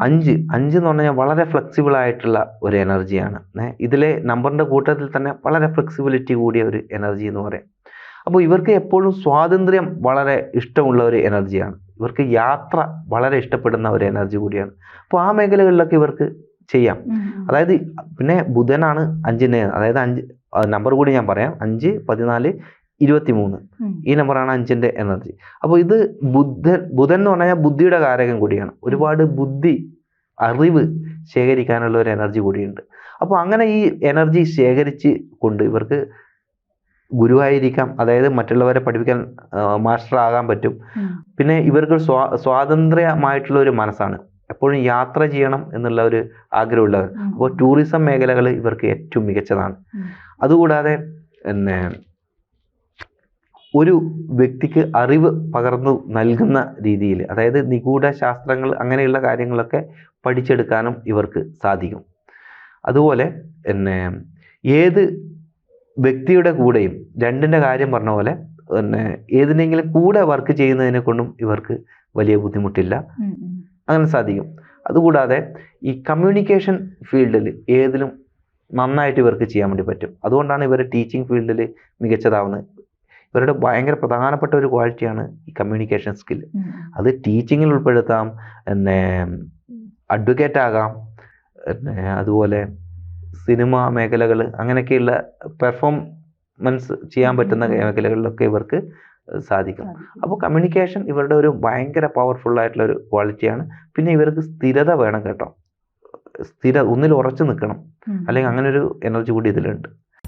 അഞ്ച് അഞ്ച് എന്ന് പറഞ്ഞാൽ വളരെ ഫ്ലെക്സിബിൾ ആയിട്ടുള്ള ഒരു എനർജിയാണ് ഇതിലെ നമ്പറിന്റെ കൂട്ടത്തിൽ തന്നെ വളരെ ഫ്ലെക്സിബിലിറ്റി കൂടിയ ഒരു എനർജി എന്ന് പറയാം. അപ്പോൾ ഇവർക്ക് എപ്പോഴും സ്വാതന്ത്ര്യം വളരെ ഇഷ്ടമുള്ള ഒരു എനർജിയാണ് ഇവർക്ക് യാത്ര വളരെ ഇഷ്ടപ്പെടുന്ന ഒരു എനർജി കൂടിയാണ്. അപ്പോൾ ആ മേഖലകളിലൊക്കെ ഇവർക്ക് ചെയ്യാം. അതായത് പിന്നെ ബുധനാണ് അഞ്ചിന് അതായത് അഞ്ച് നമ്പർ കൂടി ഞാൻ പറയാം. അഞ്ച് പതിനാല് ഇരുപത്തി മൂന്ന് ഈ നമ്പറാണ് അഞ്ചിന്റെ എനർജി. അപ്പോൾ ഇത് ബുദ്ധൻ ബുധൻ എന്ന് പറഞ്ഞാൽ ബുദ്ധിയുടെ കാരകം കൂടിയാണ്. ഒരുപാട് ബുദ്ധി അറിവ് ശേഖരിക്കാനുള്ള ഒരു എനർജി കൂടിയുണ്ട്. അപ്പോൾ അങ്ങനെ ഈ എനർജി ശേഖരിച്ച് കൊണ്ട് ഇവർക്ക് ഗുരുവായിരിക്കാം. അതായത് മറ്റുള്ളവരെ പഠിപ്പിക്കാൻ മാസ്റ്റർ ആകാൻ പറ്റും. പിന്നെ ഇവർക്ക് സ്വാ സ്വാതന്ത്ര്യമായിട്ടുള്ള ഒരു മനസ്സാണ്. എപ്പോഴും യാത്ര ചെയ്യണം എന്നുള്ള ഒരു ആഗ്രഹമുള്ളവർ. അപ്പോൾ ടൂറിസം മേഖലകൾ ഇവർക്ക് ഏറ്റവും മികച്ചതാണ്. അതുകൂടാതെ പിന്നെ ഒരു വ്യക്തിക്ക് അറിവ് പകർന്നു നൽകുന്ന രീതിയിൽ അതായത് നിഗൂഢ ശാസ്ത്രങ്ങൾ അങ്ങനെയുള്ള കാര്യങ്ങളൊക്കെ പഠിച്ചെടുക്കാനും ഇവർക്ക് സാധിക്കും. അതുപോലെ പിന്നെ ഏത് വ്യക്തിയുടെ കൂടെയും രണ്ടിന്റെ കാര്യം പറഞ്ഞ പോലെ പിന്നെ ഏതിനെങ്കിലും കൂടെ വർക്ക് ചെയ്യുന്നതിനെ കൊണ്ടും ഇവർക്ക് വലിയ ബുദ്ധിമുട്ടില്ല. അങ്ങനെ സാധിക്കും. അതുകൂടാതെ ഈ കമ്മ്യൂണിക്കേഷൻ ഫീൽഡിൽ ഏതിലും നന്നായിട്ട് ഇവർക്ക് ചെയ്യാൻ വേണ്ടി പറ്റും. അതുകൊണ്ടാണ് ഇവർ ടീച്ചിങ് ഫീൽഡിൽ മികച്ചതാവുന്നത്. ഇവരുടെ ഭയങ്കര പ്രധാനപ്പെട്ട ഒരു ക്വാളിറ്റിയാണ് ഈ കമ്മ്യൂണിക്കേഷൻ സ്കിൽ അത് ടീച്ചിങ്ങിൽ ഉൾപ്പെടുത്താം പിന്നെ അഡ്വക്കേറ്റ് ആകാം പിന്നെ അതുപോലെ സിനിമ മേഖലകൾ അങ്ങനെയൊക്കെയുള്ള പെർഫോമൻസ് ചെയ്യാൻ പറ്റുന്ന മേഖലകളിലൊക്കെ ഇവർക്ക് സാധിക്കും. അപ്പോൾ കമ്മ്യൂണിക്കേഷൻ ഇവരുടെ ഒരു ഭയങ്കര പവർഫുൾ ആയിട്ടുള്ള ഒരു ക്വാളിറ്റിയാണ് പിന്നെ ഇവർക്ക് സ്ഥിരത വേണം കേട്ടോ. സ്ഥിര ഒന്നിൽ ഉറച്ചു നിൽക്കണം. അല്ലെങ്കിൽ അങ്ങനെ ഒരു എനർജി കൂടി ഇതിലുണ്ട്.